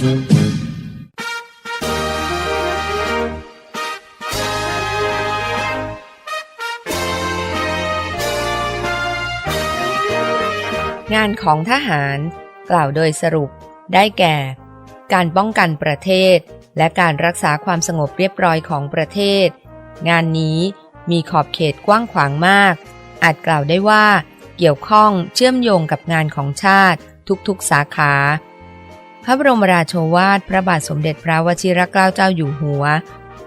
งานของทหารกล่าวโดยสรุปได้แก่ การป้องกันประเทศ และการรักษาความสงบเรียบร้อยของประเทศ งานนี้มีขอบเขตกว้างขวางมาก อาจกล่าวได้ว่า เกี่ยวข้องเชื่อมโยงกับงานของชาติทุกๆสาขา พระบรมราโชวาท พระบาทสมเด็จพระวชิรเกล้าเจ้าอยู่หัว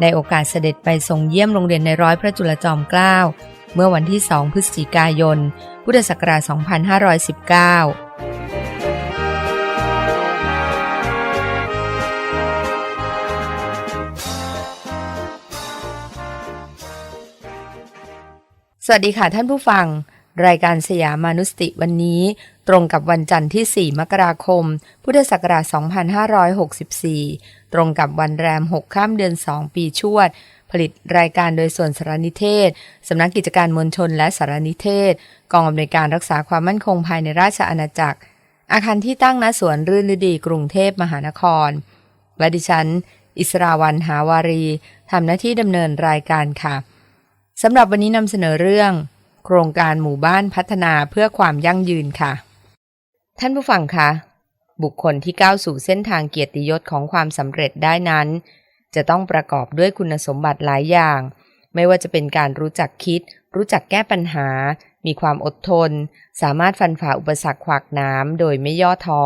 ในโอกาสเสด็จไปทรงเยี่ยมโรงเรียนในร้อยพระจุลจอมเกล้า เมื่อวันที่ 2 พฤศจิกายน พุทธศักราช 2519สวัสดีค่ะท่านผู้ฟัง รายการสยามานุสติวันนี้ตรงกับวันจันทร์ที่ 4 มกราคม พุทธศักราช 2564 ตรงกับวันแรม 6 ข้ามเดือน 2 ปีชวด ผลิตรายการโดยส่วนสารนิเทศ สำนักกิจการมวลชนและสารนิเทศ กองอำนวยการรักษาความมั่นคงภายในราชอาณาจักร อาคารที่ตั้งณสวนรื่นฤดีกรุงเทพมหานคร และดิฉัน อิสราวันหาวารีทำหน้าที่ดำเนินรายการค่ะสำหรับวันนี้นำเสนอเรื่อง โครงการหมู่บ้านพัฒนาเพื่อความยั่งยืนค่ะ ท่านผู้ฟังคะบุคคลที่ก้าวสู่เส้นทางเกียรติยศของความสำเร็จได้นั้น จะต้องประกอบด้วยคุณสมบัติหลายอย่าง ไม่ว่าจะเป็นการรู้จักคิด รู้จักแก้ปัญหา มีความอดทน สามารถฟันฝ่าอุปสรรคขวากน้ำโดยไม่ย่อท้อ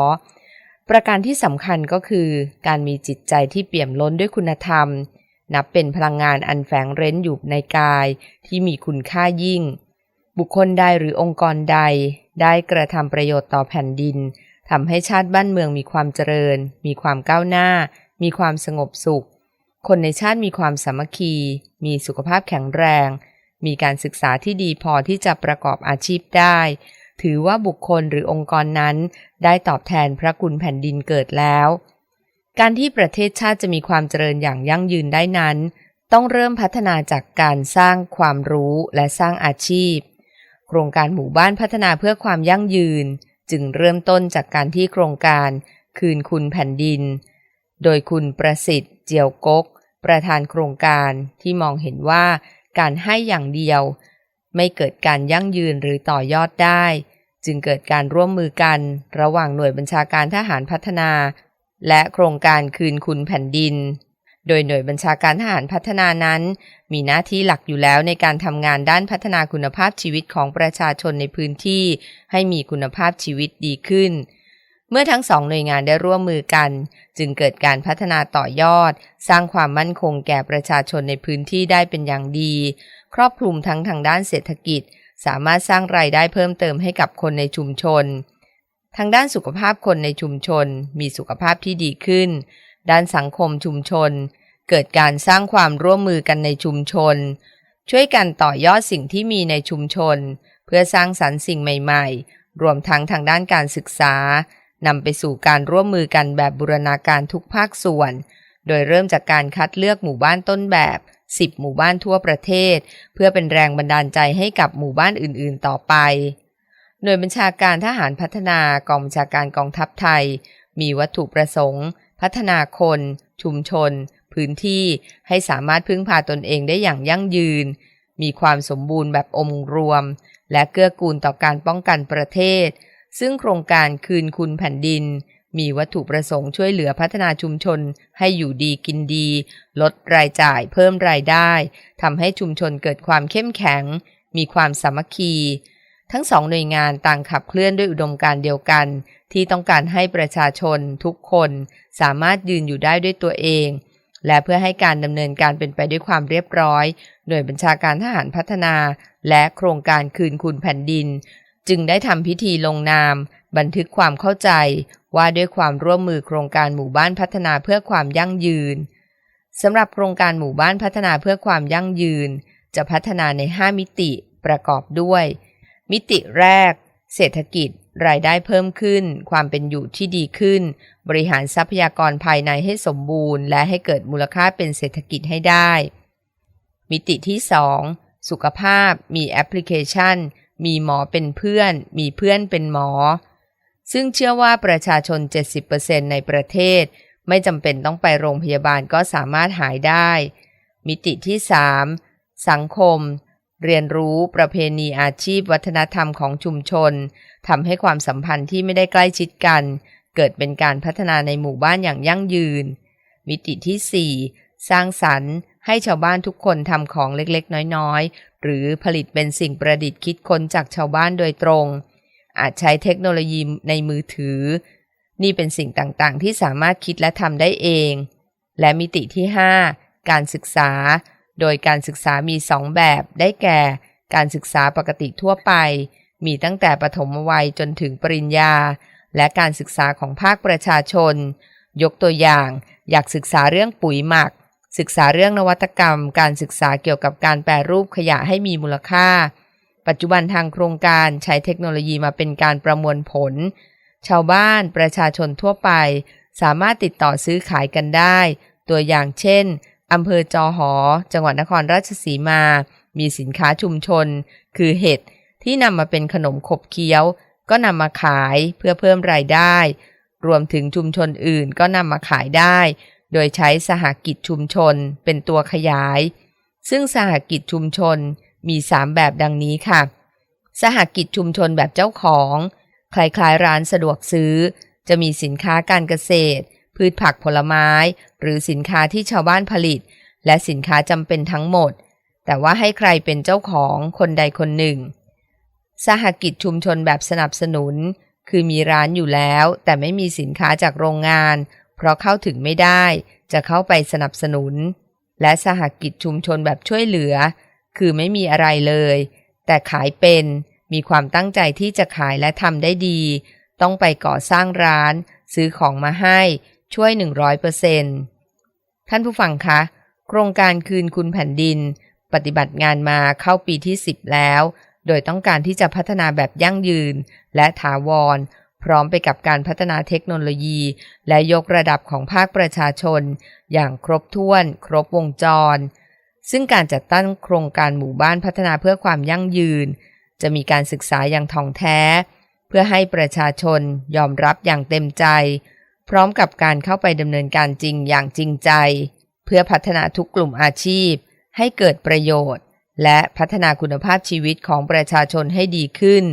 ประการที่สำคัญก็คือ การมีจิตใจที่เปี่ยมล้นด้วยคุณธรรม นับเป็นพลังงานอันแฝงเร้นอยู่ในกายที่มีคุณค่ายิ่ง บุคคลใดหรือองค์กรใดได้กระทำประโยชน์ต่อแผ่นดินทำให้ชาติบ้านเมืองมีความเจริญ มีความก้าวหน้า มีความสงบสุข คนในชาติมีความสามัคคี มีสุขภาพแข็งแรง มีการศึกษาที่ดีพอที่จะประกอบอาชีพได้ ถือว่าบุคคลหรือองค์กรนั้นได้ตอบแทนพระคุณแผ่นดินเกิดแล้ว การที่ประเทศชาติจะมีความเจริญอย่างยั่งยืนได้นั้น ต้องเริ่มพัฒนาจากการสร้างความรู้และสร้างอาชีพ ครงการหมู่บ้านพัฒนาเพื่อความยั่งยืน จึงเริ่มต้นจากการที่โครงการคืนคุณแผ่นดิน โดยคุณประสิทธิ์ เจียวกก ประธานโครงการที่มองเห็นว่าการให้อย่างเดียว ไม่เกิดการยั่งยืนหรือต่อยอดได้ จึงเกิดการร่วมมือกันระหว่างหน่วยบัญชาการทหารพัฒนา และโครงการคืนคุณแผ่นดิน โดยหน่วยบัญชาการทหารพัฒนานั้น มีหน้าที่หลักอยู่แล้วในการทำงานด้านพัฒนาคุณภาพชีวิตของประชาชนในพื้นที่ ให้มีคุณภาพชีวิตดีขึ้น เมื่อทั้งสองหน่วยงานได้ร่วมมือกัน จึงเกิดการพัฒนาต่อยอด สร้างความมั่นคงแก่ประชาชนในพื้นที่ได้เป็นอย่างดี ครอบคลุมทั้งทางด้านเศรษฐกิจ สามารถสร้างรายได้เพิ่มเติมให้กับคนในชุมชนทางด้านสุขภาพคนในชุมชนมีสุขภาพที่ดีขึ้น ด้านสังคมชุมชน เกิดการสร้างความร่วมมือกันในชุมชน ช่วยกันต่อยอดสิ่งที่มีในชุมชน เพื่อสร้างสรรค์สิ่งใหม่ ๆ รวมทั้งทางด้านการศึกษานำไปสู่การร่วมมือกันแบบบูรณาการทุกภาคส่วน โดยเริ่มจากการคัดเลือกหมู่บ้านต้นแบบ 10 หมู่บ้านทั่วประเทศ เพื่อเป็นแรงบันดาลใจให้กับหมู่บ้านอื่น ๆ ต่อไปหน่วยบัญชาการทหารพัฒนากองบัญชาการกองทัพไทย มีวัตถุประสงค์ พัฒนาคน ชุมชน พื้นที่ให้สามารถพึ่งพาตนเองได้อย่างยั่งยืน มีความสมบูรณ์แบบองค์รวม และเกื้อกูลต่อการป้องกันประเทศ ซึ่งโครงการคืนคุณแผ่นดิน มีวัตถุประสงค์ช่วยเหลือพัฒนาชุมชน ให้อยู่ดีกินดี ลดรายจ่ายเพิ่มรายได้ทำให้ชุมชนเกิดความเข้มแข็ง มีความสามัคคี ทั้งสองหน่วยงานต่างขับเคลื่อนด้วยอุดมการเดียวกัน ที่ต้องการให้ประชาชนทุกคนสามารถยืนอยู่ได้ด้วยตัวเอง และเพื่อให้การดำเนินการเป็นไปด้วยความเรียบร้อย หน่วยบัญชาการทหารพัฒนา และโครงการคืนคุณแผ่นดิน จึงได้ทำพิธีลงนาม บันทึกความเข้าใจว่าด้วยความร่วมมือโครงการหมู่บ้านพัฒนาเพื่อความยั่งยืนสำหรับโครงการหมู่บ้านพัฒนาเพื่อความยั่งยืน จะพัฒนาใน 5 มิติประกอบด้วย มิติแรก เศรษฐกิจ รายได้เพิ่มขึ้น ความเป็นอยู่ที่ดีขึ้น บริหารทรัพยากรภายในให้สมบูรณ์ และให้เกิดมูลค่าเป็นเศรษฐกิจให้ได้ มิติที่ 2 สุขภาพ มีแอปพลิเคชัน มีหมอเป็นเพื่อน มีเพื่อนเป็นหมอ ซึ่งเชื่อว่าประชาชน 70%ในประเทศ ไม่จำเป็นต้องไปโรงพยาบาลก็สามารถหายได้ มิติที่ 3 สังคม เรียนรู้ประเพณีอาชีพวัฒนธรรมของชุมชนทำให้ความสัมพันธ์ที่ไม่ได้ใกล้ชิดกัน เกิดเป็นการพัฒนาในหมู่บ้านอย่างยั่งยืน มิติที่ 4 สร้างสรรค์ให้ชาวบ้านทุกคนทำของเล็กๆ น้อยๆ หรือผลิตเป็นสิ่งประดิษฐ์คิดค้นจากชาวบ้านโดยตรง อาจใช้เทคโนโลยีในมือถือ นี่เป็นสิ่งต่างๆ ที่สามารถคิดและทำได้เอง และมิติที่ 5 การศึกษา โดยการศึกษามี2แบบได้แก่ การศึกษาปกติทั่วไป มีตั้งแต่ปฐมวัยจนถึงปริญญา และการศึกษาของภาคประชาชน ยกตัวอย่าง อยากศึกษาเรื่องปุ๋ยหมัก ศึกษาเรื่องนวัตกรรม การศึกษาเกี่ยวกับการแปรรูปขยะให้มีมูลค่า ปัจจุบันทางโครงการใช้เทคโนโลยีมาเป็นการประมวลผล ชาวบ้านประชาชนทั่วไป สามารถติดต่อซื้อขายกันได้ ตัวอย่างเช่น อำเภอจอหอ จังหวัดนครราชสีมา มีสินค้าชุมชน คือเห็ดที่นำมาเป็นขนมขบเคี้ยว ก็นำมาขายเพื่อเพิ่มรายได้ รวมถึงชุมชนอื่นก็นำมาขายได้ โดยใช้สหกิจชุมชนเป็นตัวขยาย ซึ่งสหกิจชุมชนมี 3 แบบดังนี้ค่ะ สหกิจชุมชนแบบเจ้าของ คล้ายๆร้านสะดวกซื้อ จะมีสินค้าการเกษตร พืชผักผลไม้ หรือสินค้าที่ชาวบ้านผลิต และสินค้าจำเป็นทั้งหมด แต่ว่าให้ใครเป็นเจ้าของคนใดคนหนึ่ง สหกิจชุมชนแบบสนับสนุน คือมีร้านอยู่แล้ว แต่ไม่มีสินค้าจากโรงงาน เพราะเข้าถึงไม่ได้ จะเข้าไปสนับสนุน และสหกิจชุมชนแบบช่วยเหลือ คือไม่มีอะไรเลย แต่ขายเป็นมีความตั้งใจที่จะขายและทำได้ดี ต้องไปก่อสร้างร้าน ซื้อของมาให้ ช่วย 100%ท่านผู้ฟังคะ โครงการคืนคุณแผ่นดิน ปฏิบัติงานมาเข้าปีที่ 10 แล้ว โดยต้องการที่จะพัฒนาแบบยั่งยืน และถาวร พร้อมไปกับการพัฒนาเทคโนโลยี และยกระดับของภาคประชาชน อย่างครบถ้วน ครบวงจร ซึ่งการจัดตั้งโครงการหมู่บ้านพัฒนาเพื่อความยั่งยืน จะมีการศึกษาอย่างท่องแท้ เพื่อให้ประชาชนยอมรับอย่างเต็มใจ พร้อมกับการเข้าไปดำเนินการจริงอย่างจริงใจ เพื่อพัฒนาทุกกลุ่มอาชีพ ให้เกิดประโยชน์ และพัฒนาคุณภาพชีวิตของประชาชนให้ดีขึ้น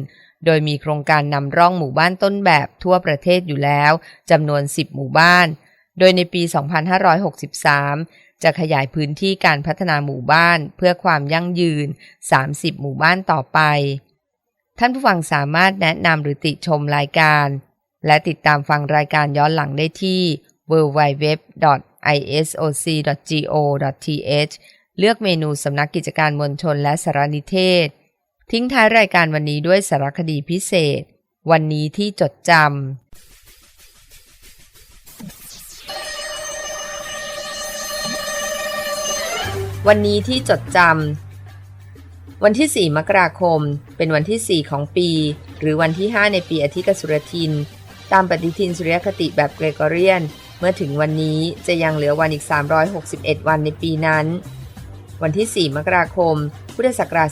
โดยมีโครงการนำร่องหมู่บ้านต้นแบบทั่วประเทศอยู่แล้วจำนวน 10 หมู่บ้าน โดยในปี 2563 จะขยายพื้นที่การพัฒนาหมู่บ้านเพื่อความยั่งยืน 30 หมู่บ้านต่อไป ท่านผู้ฟังสามารถแนะนำหรือติชมรายการ และติดตามฟังรายการย้อนหลังได้ที่ www.isoc.go.th เลือกเมนูสำนักกิจการมวลชนและสารนิเทศ ทิ้งท้ายรายการวันนี้ด้วยสารคดีพิเศษ วันนี้ที่จดจำวันนี้ที่จดจำวันที่ 4 มกราคม เป็นวันที่ 4 ของปี หรือวันที่ 5 ในปีอธิกสุรทิน ตามปฏิทินสุริยคติแบบเกรกอเรียน เมื่อถึงวันนี้จะยังเหลือวันอีก 361 วันในปีนั้น วันที่ 4 มกราคม พุทธศักราช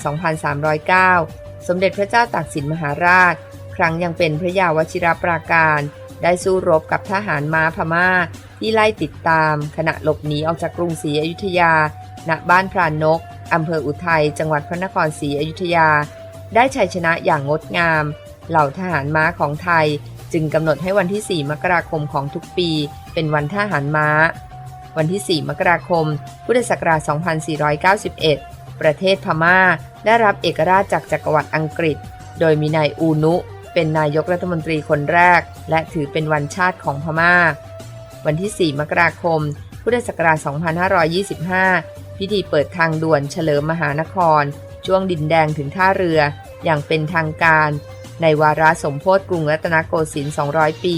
2309 สมเด็จพระเจ้าตากสินมหาราช ครั้งยังเป็นพระยาวชิรปราการ ได้สู้รบกับทหารม้าพม่า ที่ไล่ติดตาม ขณะหลบหนีออกจากกรุงศรีอยุธยา ณ บ้านพรานนก อำเภออุทัย จังหวัดพระนครศรีอยุธยา ได้ชัยชนะอย่างงดงาม เหล่าทหารม้าของไทย จึงกำหนดให้วันที่ 4 มกราคมของทุกปี เป็นวันทหารม้า วันที่ 4 มกราคม พุทธศักราช 2491 ประเทศพม่าได้รับเอกราชจากจักรวรรดิอังกฤษ โดยมีนายอูนุ เป็นนายกรัฐมนตรีคนแรก และถือเป็นวันชาติของพม่า วันที่ 4 มกราคม พุทธศักราช 2525 พิธีเปิดทางด่วนเฉลิมมหานคร ช่วงดินแดงถึงท่าเรือ อย่างเป็นทางการ ในวาระสมโพธิกรุงรัตนโกสินทร์ 200 ปี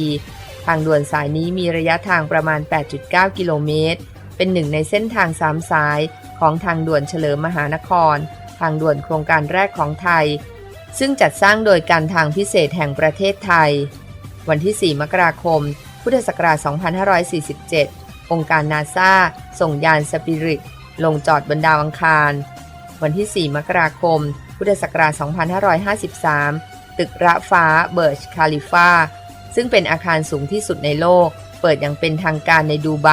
ทางด่วนสายนี้มีระยะทางประมาณ 8.9 กิโลเมตร เป็นหนึ่งในเส้นทางสามสายของทางด่วนเฉลิมมหานคร ทางด่วนโครงการแรกของไทย ซึ่งจัดสร้างโดยการทางพิเศษแห่งประเทศไทย วันที่ 4 มกราคม พุทธศักราช 2547 องค์การนาซาส่งยานสปิริตลงจอดบนดาวอังคาร วันที่ 4 มกราคม พุทธศักราช 2553 ตึกระฟ้าเบิร์ชคาลิฟาซึ่งเป็นอาคารสูงที่สุดในโลก เปิดอย่างเป็นทางการในดูไบ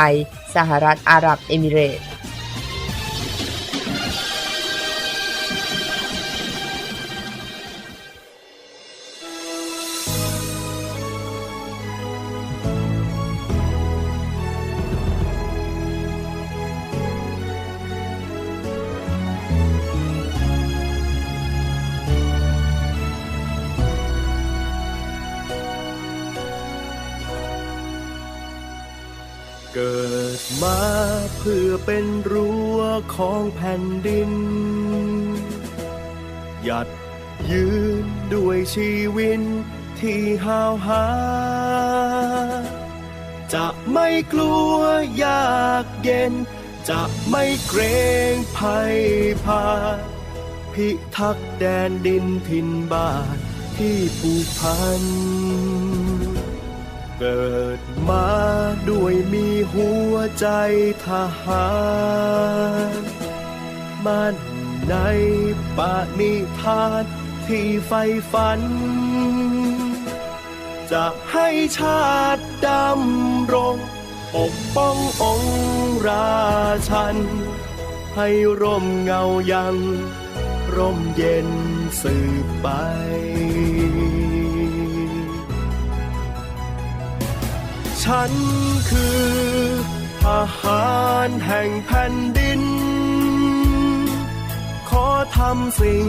สหรัฐอาหรับเอมิเรตส์ มาเพื่อเป็นรั้วของแผ่นดิน หยัดยืนด้วยชีวิตที่ห้าวหา จะไม่กลัวยากเย็น จะไม่เกรงภัยพา พิทักษ์แดนดินถิ่นบ้านที่ผูกพัน เกิดมาด้วยมีหัวใจทหารมันในปาณิธานที่ไฟฝัน จะให้ชาติดำรงปกป้ององค์ราชัน ให้ร่มเงายัง ร่มเย็นสืบไป ฉันคือทหารแห่งแผ่นดิน ขอทำสิ่ง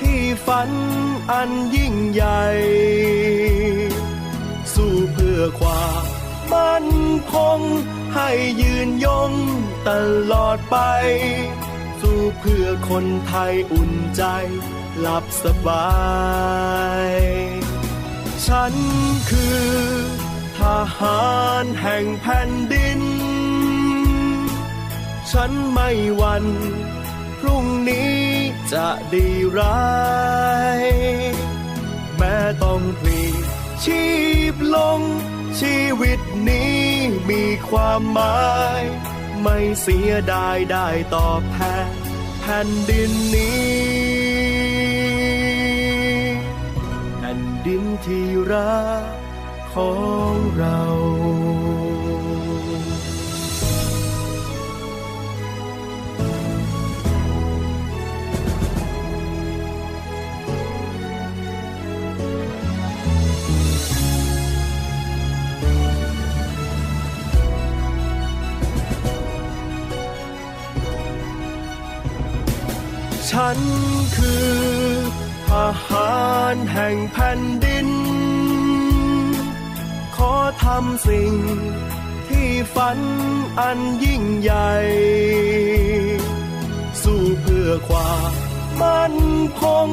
ที่ฝันอันยิ่งใหญ่ สู้เพื่อความมั่นคงให้ยืนยงตลอดไป สู้เพื่อคนไทยอุ่นใจหลับสบาย ฉันคือ ทหารแห่งแผ่นดิน ฉันไม่หวันพรุ่งนี้จะดีร้าย แม้ต้องพลีชีพลง ชีวิตนี้มีความหมาย ไม่เสียดายได้ตอบแทนแผ่นดินนี้แผ่นดินที่รัก ของเราฉันคือทหารแห่งแผ่นดินำสิ่ง ที่ฝันอันยิ่งใหญ่ สู้เพื่อความมั่นคง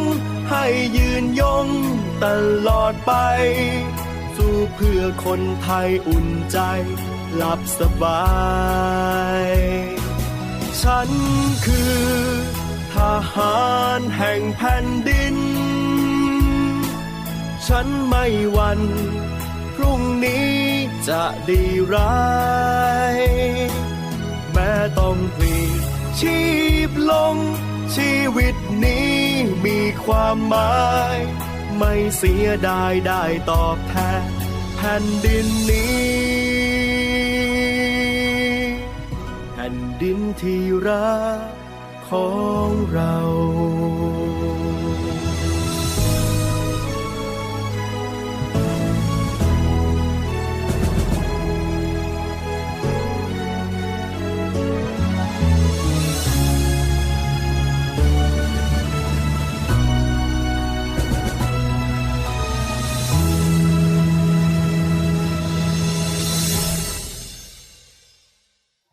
ให้ยืนยงตลอดไป สู้เพื่อคนไทยอุ่นใจ หลับสบาย ฉันคือทหารแห่งแผ่นดิน ฉันไม่วันพรุ่งนี้ จะดีร้ายแม้ต้องพลีชีพลง ชีวิตนี้มีความหมาย ไม่เสียดายได้ตอบแทนแผ่นดินนี้ แผ่นดินที่รักของเรา